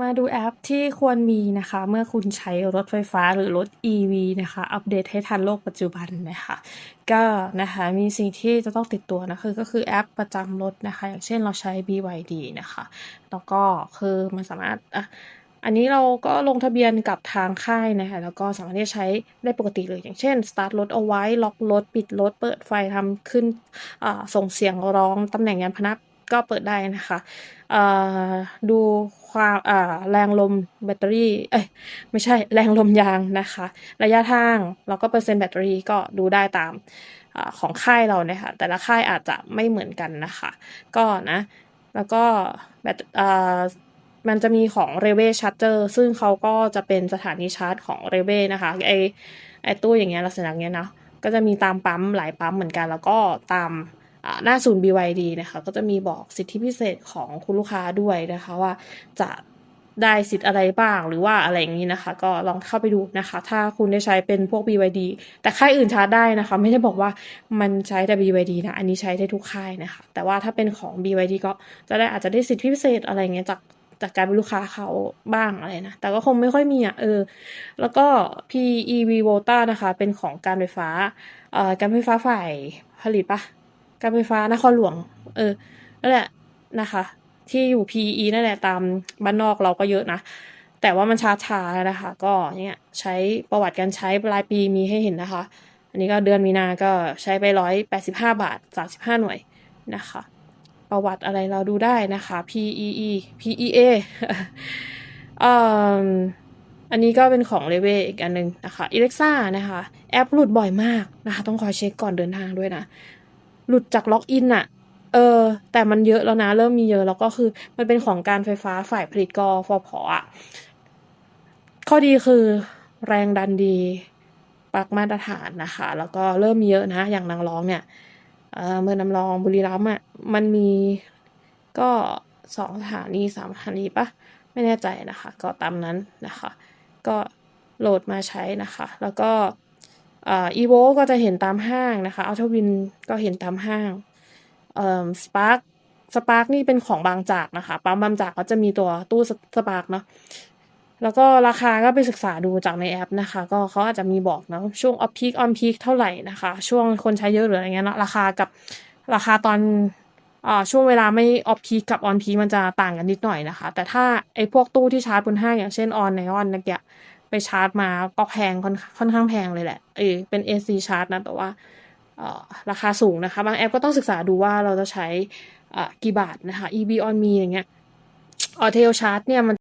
มาดูแอปที่ควรมีนะคะ เมื่อคุณใช้รถไฟฟ้าหรือรถ EV นะคะ อัปเดตให้ทันโลกปัจจุบันนะคะ ก็นะคะมีสิ่งที่จะต้องติดตัวนะคือก็คือแอปประจำรถนะคะ อย่างเช่นเราใช้ BYD นะคะ แล้วก็คือมันสามารถอะอันนี้เราก็ลงทะเบียนกับทางค่ายนะคะ แล้วก็สามารถที่จะใช้ได้ปกติเลย อย่างเช่น สตาร์ทรถเอาไว้ ล็อกรถ ปิดรถ เปิดไฟทำขึ้นอ่าส่งเสียงร้องตำแหน่งยานพาหนะ ก็เปิดได้นะคะเอ่อดูความอ่าแรงลมแบตเตอรี่ เอ้ยไม่ใช่แรงลมยางนะคะ ระยะทางแล้วก็เปอร์เซ็นต์แบตเตอรี่ก็ดูได้ตามอของค่ายเราเนี่ยค่ะ แต่ละค่ายอาจจะไม่เหมือนกันนะคะ ก็นะ แล้วก็แบตอ่ามันจะมีของ r e v e Charger ซึ่งเขาก็จะเป็นสถานีชาร์จของ r e v e นะคะไอไอตู้อย่างเงี้ยลักษณะเงี้ยเนาะก็จะมีตามปั๊มหลายปั๊มเหมือนกัน แล้วก็ตาม หน้าศูนย์ BYD นะคะก็จะมีบอกสิทธิพิเศษของคุณลูกค้าด้วยนะคะว่าจะได้สิทธิ์อะไรบ้างหรือว่าอะไรอย่างนี้นะคะ ก็ลองเข้าไปดูนะคะ ถ้าคุณได้ใช้เป็นพวก BYD แต่ค่ายอื่นชาร์จได้นะคะ ไม่ได้บอกว่ามันใช้แต่ BYD นะ อันนี้ใช้ได้ทุกค่ายนะคะ แต่ว่าถ้าเป็นของ BYD ก็จะได้อาจจะได้สิทธิพิเศษอะไรเงี้ยจากจากการเป็นลูกค้าเขาบ้างอะไรนะ แต่ก็คงไม่ค่อยมีอะเออ แล้วก็ PEV Volta นะคะ เป็นของการไฟฟ้าเอ่อการไฟฟ้าฝ่ายผลิตปะ การไฟฟ้านครหลวง เออนั่นแหละนะคะ ที่อยู่ PE นั่นแหละตามบ้านนอกเราก็เยอะนะ แต่ว่ามันช้าช้านะคะ ก็เนี่ยใช้ประวัติการใช้รายปีมีให้เห็นนะคะ อันนี้ก็เดือนมีนาก็ใช้ไปร้อยแปดสิบห้าบาทสามสิบห้าหน่วยนะคะ ประวัติอะไรเราดูได้นะคะ PEE PEA อ่ออันนี้ก็เป็นของเลเวอีกอันหนึงนะคะ Alexa นะคะ แอปหลุดบ่อยมากนะคะ ต้องคอยเช็คก่อนเดินทางด้วยนะ หลุดจากล็อกอินอะเออ แต่มันเยอะแล้วนะ เริ่มมีเยอะแล้วก็คือ มันเป็นของการไฟฟ้าฝ่ายผลิตกฟผอะข้อดีคือแรงดันดีปลักมาตรฐานนะคะ แล้วก็เริ่มมีเยอะนะ อย่างนางร้องเนี่ยเออเมืองน้ำรองบุรีรัมย์อะมันมีก็สองสถานีสามสถานีปะไม่แน่ใจนะคะ ก็ตามนั้นนะคะ ก็โหลดมาใช้นะคะ แล้วก็ อีโวก็จะเห็นตามห้างนะคะอัลทวินก็เห็นตามห้างเอ่อสปาร์คสปาร์คนี่เป็นของบางจากนะคะปั๊มบางจากก็จะมีตัวตู้สปาร์คเนาะแล้วก็ราคาก็ไปศึกษาดูจากในแอปนะคะ ก็เขาอาจจะมีบอกเนาะช่วงออฟพีคออนพีคเท่าไหร่นะคะ ช่วงคนใช้เยอะหรืออะไรเงี้ยเนาะราคากับราคาตอนอ่าช่วงเวลาไม่ออฟพีคกับออนพีคมันจะต่างกันนิดหน่อยนะคะ แต่ถ้าไอ้พวกตู้ที่ชาร์จบนห้างอย่างเช่นออนไนออนนะเกีย ไปชาร์จมาก็แพงค่อนค่อนข้างแพงเลยแหละ เออเป็น AC ชาร์จนะ แต่ว่าออราคาสูงนะคะ บางแอปก็ต้องศึกษาดูว่าเราจะใช้กี่บาทนะคะ EB on me อย่างเงี้ยออเทลชาร์จเนี่ยมัน